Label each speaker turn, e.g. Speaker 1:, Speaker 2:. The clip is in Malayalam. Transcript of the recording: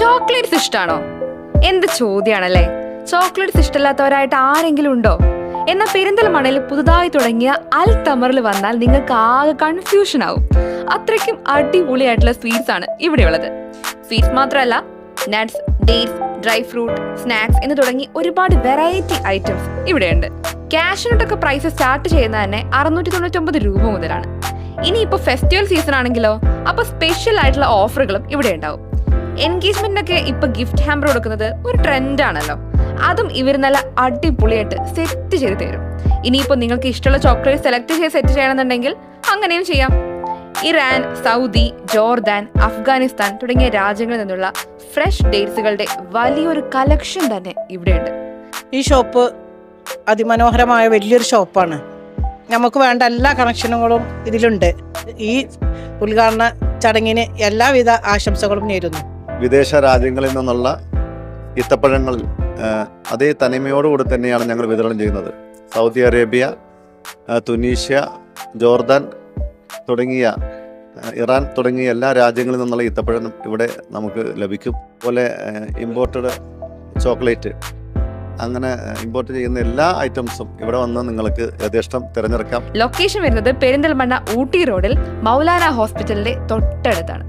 Speaker 1: ചോക്ലേറ്റ്സ് ഇഷ്ടാണോ? എന്ത് ചോദ്യമാണല്ലേ ചോക്ലേറ്റ്സ് ഇഷ്ടമല്ലാത്തവരായിട്ട് ആരെങ്കിലും ഉണ്ടോ? എന്ന പെരിന്തൽമണയിൽ പുതുതായി തുടങ്ങിയ അൽ തമറിൽ വന്നാൽ നിങ്ങൾക്ക് ആകെ കൺഫ്യൂഷൻ ആവും. അത്രയ്ക്കും അടിപൊളിയായിട്ടുള്ള സ്വീറ്റ്സ് ആണ് ഇവിടെയുള്ളത്. സ്വീറ്റ്സ് മാത്രമല്ല nuts dates dry fruit snacks എന്ന് തുടങ്ങി ഒരുപാട് വെറൈറ്റി ഐറ്റംസ് ഇവിടെയുണ്ട്. ക്യാഷിനോട്ടൊക്കെ പ്രൈസ് സ്റ്റാർട്ട് ചെയ്യുന്നത് തന്നെ അറുന്നൂറ്റി തൊണ്ണൂറ്റൊമ്പത് രൂപ മുതലാണ്. ഇനിയിപ്പോൾ ഫെസ്റ്റിവൽ സീസൺ ആണെങ്കിലോ അപ്പോൾ സ്പെഷ്യൽ ആയിട്ടുള്ള ഓഫറുകളും ഇവിടെ ഉണ്ടാവും. എൻഗേജ്മെന്റിനൊക്കെ ഇപ്പൊ ഗിഫ്റ്റ് ഹാമ്പർ കൊടുക്കുന്നത് ഒരു ട്രെൻഡ് ആണല്ലോ. അതും ഇവർ നല്ല അടിപൊളിയായിട്ട് സെറ്റ് ചെയ്ത് തരും. ഇനിയിപ്പോ നിങ്ങൾക്ക് ഇഷ്ടമുള്ള ചോക്ലേറ്റ് സെലക്ട് ചെയ്ത് സെറ്റ് ചെയ്യണമെന്നുണ്ടെങ്കിൽ അങ്ങനെയും ചെയ്യാം. ഇറാൻ സൗദി ജോർദാൻ അഫ്ഗാനിസ്ഥാൻ തുടങ്ങിയ രാജ്യങ്ങളിൽ നിന്നുള്ള ഫ്രഷ് ഡേറ്റ്സുകളുടെ വലിയൊരു കളക്ഷൻ തന്നെ ഇവിടെയുണ്ട്.
Speaker 2: ഈ ഷോപ്പ് അതിമനോഹരമായ വലിയൊരു ഷോപ്പാണ് നമുക്ക് വേണ്ട എല്ലാ കണക്ഷനുകളും ഇതിലുണ്ട്. ഈ ഉദ്ഘാടന ചടങ്ങിന് എല്ലാവിധ ആശംസകളും നേരുന്നു.
Speaker 3: വിദേശ രാജ്യങ്ങളിൽ നിന്നുള്ള ഇത്തപ്പഴങ്ങൾ അതേ തനിമയോടുകൂടി തന്നെയാണ് ഞങ്ങൾ വിതരണം ചെയ്യുന്നത്. സൗദി അറേബ്യ തുനീഷ്യ ജോർദാൻ തുടങ്ങിയ ഇറാൻ തുടങ്ങിയ എല്ലാ രാജ്യങ്ങളിൽ നിന്നുള്ള ഈത്തപ്പഴം ഇവിടെ നമുക്ക് ലഭിക്കും. അതുപോലെ ഇമ്പോർട്ടഡ് ചോക്ലേറ്റ് അങ്ങനെ ഇമ്പോർട്ട് ചെയ്യുന്ന എല്ലാ ഐറ്റംസും ഇവിടെ വന്ന് നിങ്ങൾക്ക് യഥേഷ്ടം തിരഞ്ഞെടുക്കാം.
Speaker 1: ലൊക്കേഷൻ വരുന്നത് പെരിന്തൽമണ്ണ ഊട്ടി റോഡിൽ മൗലാന ഹോസ്പിറ്റലിന്റെ തൊട്ടടുത്താണ്.